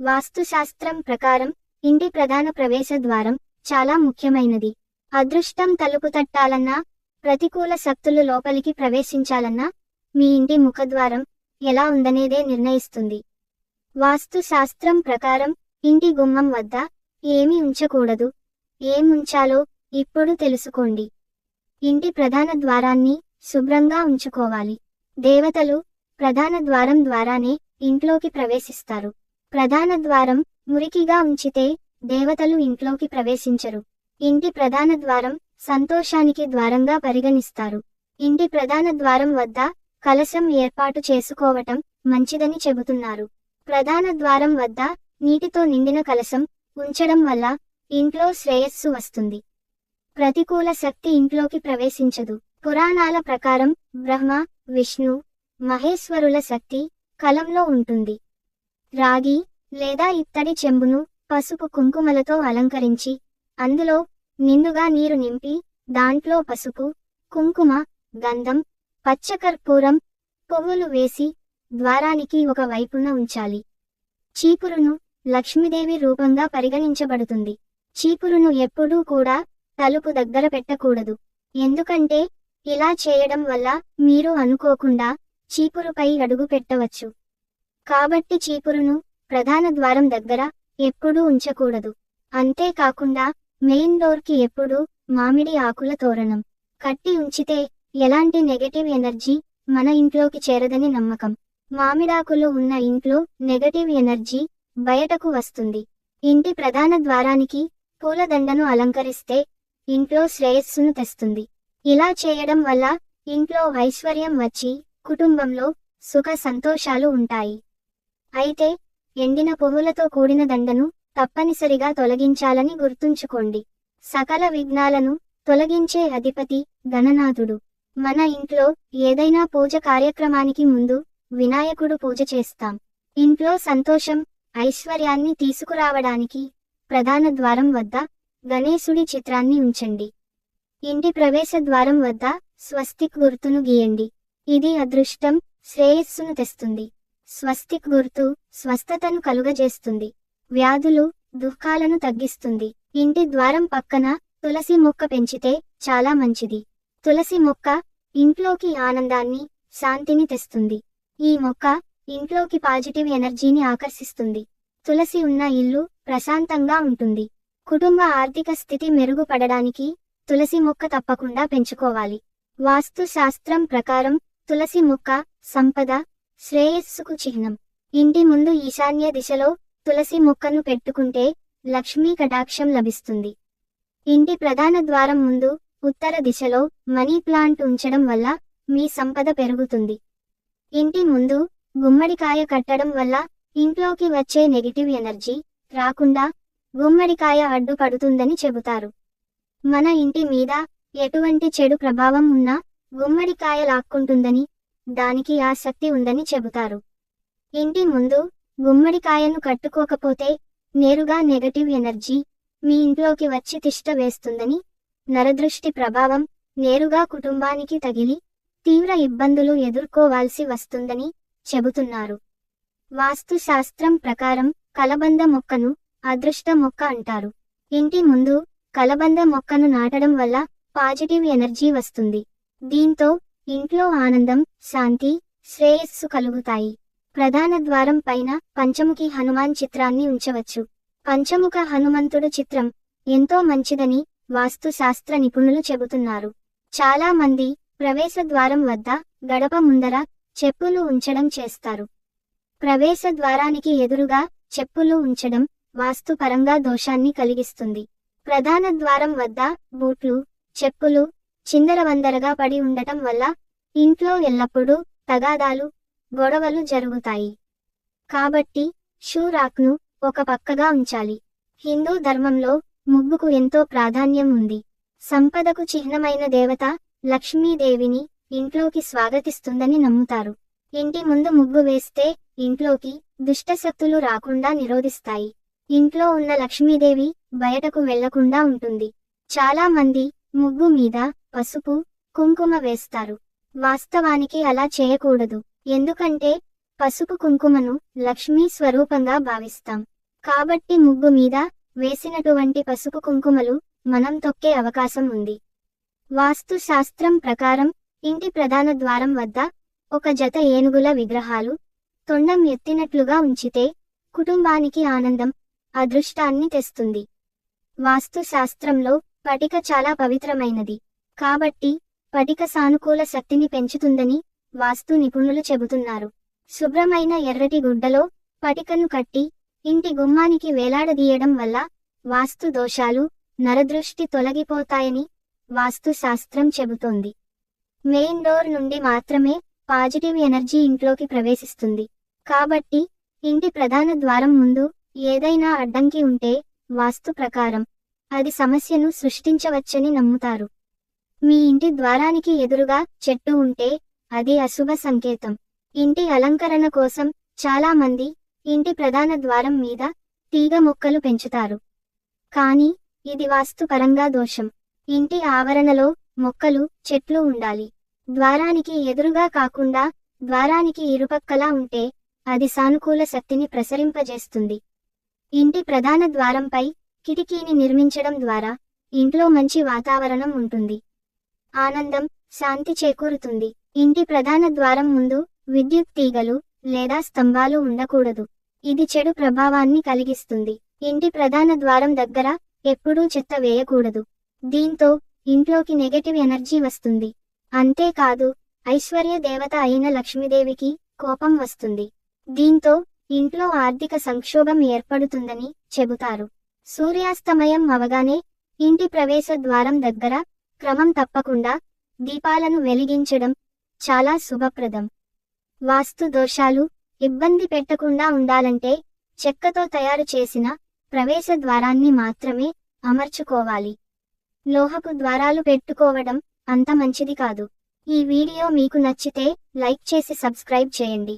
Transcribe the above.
వాస్తుశాస్త్రం ప్రకారం ఇంటి ప్రధాన ప్రవేశ ద్వారం చాలా ముఖ్యమైనది. అదృష్టం తలుపు తట్టాలన్నా ప్రతికూల శక్తులు లోపలికి ప్రవేశించాలన్నా మీ ఇంటి ముఖద్వారం ఎలా ఉందనేదే నిర్ణయిస్తుంది. వాస్తు శాస్త్రం ప్రకారం ఇంటి గుమ్మం వద్ద ఏమి ఉంచకూడదు. ఏం ఉంచాలో ఇప్పుడు తెలుసుకోండి. ఇంటి ప్రధాన ద్వారాన్ని శుభ్రంగా ఉంచుకోవాలి. దేవతలు ప్రధాన ద్వారం ద్వారానే ఇంట్లోకి ప్రవేశిస్తారు. ప్రధాన ద్వారం మురికిగా ఉంచితే దేవతలు ఇంట్లోకి ప్రవేశించరు. ఇంటి ప్రధాన ద్వారం సంతోషానికి ద్వారంగా పరిగణిస్తారు. ఇంటి ప్రధాన ద్వారం వద్ద కలశం ఏర్పాటు చేసుకోవటం మంచిదని చెబుతున్నారు. ప్రధాన ద్వారం వద్ద నీటితో నిండిన కలశం ఉంచడం వల్ల ఇంట్లో శ్రేయస్సు వస్తుంది. ప్రతికూల శక్తి ఇంట్లోకి ప్రవేశించదు. పురాణాల ప్రకారం బ్రహ్మ విష్ణు మహేశ్వరుల శక్తి కలంలో ఉంటుంది. రాగి లేదా ఇత్తడి చెంబును పసుపు కుంకుమలతో అలంకరించి అందులో నిండుగా నీరు నింపి దాంట్లో పసుపు కుంకుమ గంధం పచ్చకర్పూరం పువ్వులు వేసి ద్వారానికి ఒక వైపున ఉంచాలి. చీపురును లక్ష్మీదేవి రూపంగా పరిగణించబడుతుంది. చీపురును ఎప్పుడూ కూడా తలుపు దగ్గర పెట్టకూడదు. ఎందుకంటే ఇలా చేయడం వల్ల మీరు అనుకోకుండా చీపురుపై అడుగు పెట్టవచ్చు. కాబట్టి చీపురును ప్రధాన ద్వారం దగ్గర ఎప్పుడూ ఉంచకూడదు. అంతేకాకుండా మెయిన్ డోర్కి ఎప్పుడూ మామిడి ఆకుల తోరణం కట్టి ఉంచితే ఎలాంటి నెగటివ్ ఎనర్జీ మన ఇంట్లోకి చేరదని నమ్మకం. మామిడాకులు ఉన్న ఇంట్లో నెగటివ్ ఎనర్జీ బయటకు వస్తుంది. ఇంటి ప్రధాన ద్వారానికి పూలదండను అలంకరిస్తే ఇంట్లో శ్రేయస్సును తెస్తుంది. ఇలా చేయడం వల్ల ఇంట్లో ఐశ్వర్యం వచ్చి కుటుంబంలో సుఖ సంతోషాలు ఉంటాయి. అయితే ఎండిన పువ్వులతో కూడిన దండను తప్పనిసరిగా తొలగించాలని గుర్తుంచుకోండి. సకల విఘ్నాలను తొలగించే అధిపతి గణనాథుడు. మన ఇంట్లో ఏదైనా పూజ కార్యక్రమానికి ముందు వినాయకుడు పూజ చేస్తాం. ఇంట్లో సంతోషం ఐశ్వర్యాన్ని తీసుకురావడానికి ప్రధాన ద్వారం వద్ద గణేశుడి చిత్రాన్ని ఉంచండి. ఇంటి ప్రవేశ ద్వారం వద్ద స్వస్తిక్ గుర్తును గీయండి. ఇది అదృష్టం శ్రేయస్సును తెస్తుంది. స్వస్తిక్ గుర్తు స్వస్థతను కలుగజేస్తుంది. వ్యాధులు దుఃఖాలను తగ్గిస్తుంది. ఇంటి ద్వారం పక్కన తులసి మొక్క పెంచితే చాలా మంచిది. తులసి మొక్క ఇంట్లోకి ఆనందాన్ని శాంతిని తెస్తుంది. ఈ మొక్క ఇంట్లోకి పాజిటివ్ ఎనర్జీని ఆకర్షిస్తుంది. తులసి ఉన్న ఇల్లు ప్రశాంతంగా ఉంటుంది. కుటుంబ ఆర్థిక స్థితి మెరుగుపడడానికి తులసి మొక్క తప్పకుండా పెంచుకోవాలి. వాస్తు శాస్త్రం ప్రకారం తులసి మొక్క సంపద శ్రేయస్సుకు చిహ్నం. ఇంటి ముందు ఈశాన్య దిశలో తులసి మొక్కను పెట్టుకుంటే లక్ష్మీ కటాక్షం లభిస్తుంది. ఇంటి ప్రధాన ద్వారం ముందు ఉత్తర దిశలో మనీ ప్లాంట్ ఉంచడం వల్ల మీ సంపద పెరుగుతుంది. ఇంటి ముందు గుమ్మడికాయ కట్టడం వల్ల ఇంట్లోకి వచ్చే నెగిటివ్ ఎనర్జీ రాకుండా గుమ్మడికాయ అడ్డుపడుతుందని చెబుతారు. మన ఇంటి మీద ఎటువంటి చెడు ప్రభావం ఉన్నా గుమ్మడికాయ లాక్కుంటుందని దానికి ఆసక్తి ఉందని చెబుతారు. ఇంటి ముందు గుమ్మడికాయను కట్టుకోకపోతే నేరుగా నెగటివ్ ఎనర్జీ మీ ఇంట్లోకి వచ్చి తిష్ట వేస్తుందని నరదృష్టి ప్రభావం నేరుగా కుటుంబానికి తగిలి తీవ్ర ఇబ్బందులు ఎదుర్కోవాల్సి వస్తుందని చెబుతున్నారు. వాస్తుశాస్త్రం ప్రకారం కలబంద మొక్కను అదృష్ట మొక్క అంటారు. ఇంటి ముందు కలబంద మొక్కను నాటడం వల్ల పాజిటివ్ ఎనర్జీ వస్తుంది. దీంతో ఇంట్లో ఆనందం శాంతి శ్రేయస్సు కలుగుతాయి. ప్రధాన ద్వారం పైన పంచముఖి హనుమాన్ చిత్రాన్ని ఉంచవచ్చు. పంచముఖ హనుమంతుడు చిత్రం ఎంతో మంచిదని వాస్తు శాస్త్ర నిపుణులు చెబుతున్నారు. చాలా మంది ప్రవేశ ద్వారం వద్ద గడప ముందర చెప్పులు ఉంచడం చేస్తారు. ప్రవేశ ద్వారానికి ఎదురుగా చెప్పులు ఉంచడం వాస్తుపరంగా దోషాన్ని కలిగిస్తుంది. ప్రధాన ద్వారం వద్ద బూట్లు చెప్పులు చిందరవందరగా పడి ఉండటం వల్ల ఇంట్లో ఎల్లప్పుడూ తగాదాలు గొడవలు జరుగుతాయి. కాబట్టి షూ రాక్ను ఒక పక్కగా ఉంచాలి. హిందూ ధర్మంలో ముగ్గుకు ఎంతో ప్రాధాన్యం ఉంది. సంపదకు చిహ్నమైన దేవత లక్ష్మీదేవిని ఇంట్లోకి స్వాగతిస్తుందని నమ్ముతారు. ఇంటి ముందు ముగ్గు వేస్తే ఇంట్లోకి దుష్టశక్తులు రాకుండా నిరోధిస్తాయి. ఇంట్లో ఉన్న లక్ష్మీదేవి బయటకు వెళ్ళకుండా ఉంటుంది. చాలా మంది ముగ్గు మీద పసుపు కుంకుమ వేస్తారు. వాస్తవానికి అలా చేయకూడదు. ఎందుకంటే పసుపు కుంకుమను లక్ష్మీ స్వరూపంగా భావిస్తాం. కాబట్టి ముగ్గు మీద వేసినటువంటి పసుపు కుంకుమలు మనం తొక్కే అవకాశం ఉంది. వాస్తు శాస్త్రం ప్రకారం ఇంటి ప్రధాన ద్వారం వద్ద ఒక జత ఏనుగుల విగ్రహాలు తొండం ఎత్తినట్లుగా ఉంచితే కుటుంబానికి ఆనందం అదృష్టాన్ని తెస్తుంది. వాస్తు శాస్త్రంలో పటిక చాలా పవిత్రమైనది. కాబట్టి పటిక సానుకూల శక్తిని పెంచుతుందని వాస్తు నిపుణులు చెబుతున్నారు. శుభ్రమైన ఎర్రటి గుడ్డలో పటికను కట్టి ఇంటి గుమ్మానికి వేలాడదీయడం వల్ల వాస్తు దోషాలు నరదృష్టి తొలగిపోతాయని వాస్తు శాస్త్రం చెబుతోంది. మెయిన్ డోర్ నుండి మాత్రమే పాజిటివ్ ఎనర్జీ ఇంట్లోకి ప్రవేశిస్తుంది. కాబట్టి ఇంటి ప్రధాన ద్వారం ముందు ఏదైనా అడ్డంకి ఉంటే వాస్తు ప్రకారం అది సమస్యను సృష్టించవచ్చని నమ్ముతారు. మీ ఇంటి ద్వారానికి ఎదురుగా చెట్టు ఉంటే అది అశుభ సంకేతం. ఇంటి అలంకరణ కోసం చాలా మంది ఇంటి ప్రధాన ద్వారం మీద తీగ మొక్కలు పెంచుతారు. కానీ ఇది వాస్తుపరంగా దోషం. ఇంటి ఆవరణలో మొక్కలు చెట్లు ఉండాలి. ద్వారానికి ఎదురుగా కాకుండా ద్వారానికి ఇరుపక్కలా ఉంటే అది సానుకూల శక్తిని ప్రసరింపజేస్తుంది. ఇంటి ప్రధాన ద్వారంపై కిటికీని నిర్మించడం ద్వారా ఇంట్లో మంచి వాతావరణం ఉంటుంది. ఆనందం శాంతి చేకూరుతుంది. ఇంటి ప్రధాన ద్వారం ముందు విద్యుత్ తీగలు లేదా స్తంభాలు ఉండకూడదు. ఇది చెడు ప్రభావాన్ని కలిగిస్తుంది. ఇంటి ప్రధాన ద్వారం దగ్గర ఎప్పుడూ చెత్త వేయకూడదు. దీంతో ఇంట్లోకి నెగటివ్ ఎనర్జీ వస్తుంది. అంతేకాదు ఐశ్వర్య దేవత అయిన లక్ష్మీదేవికి కోపం వస్తుంది. దీంతో ఇంట్లో ఆర్థిక సంక్షోభం ఏర్పడుతుందని చెబుతారు. సూర్యాస్తమయం అవగానే ఇంటి ప్రవేశ ద్వారం దగ్గర క్రమం తప్పకుండా దీపాలను వెలిగించడం చాలా శుభప్రదం. వాస్తు దోషాలు ఇబ్బంది పెట్టకుండా ఉండాలంటే చెక్కతో తయారు చేసిన ప్రవేశ ద్వారాన్ని మాత్రమే అమర్చుకోవాలి. లోహపు ద్వారాలు పెట్టుకోవడం అంత మంచిది కాదు. ఈ వీడియో మీకు నచ్చితే లైక్ చేసి సబ్స్క్రైబ్ చేయండి.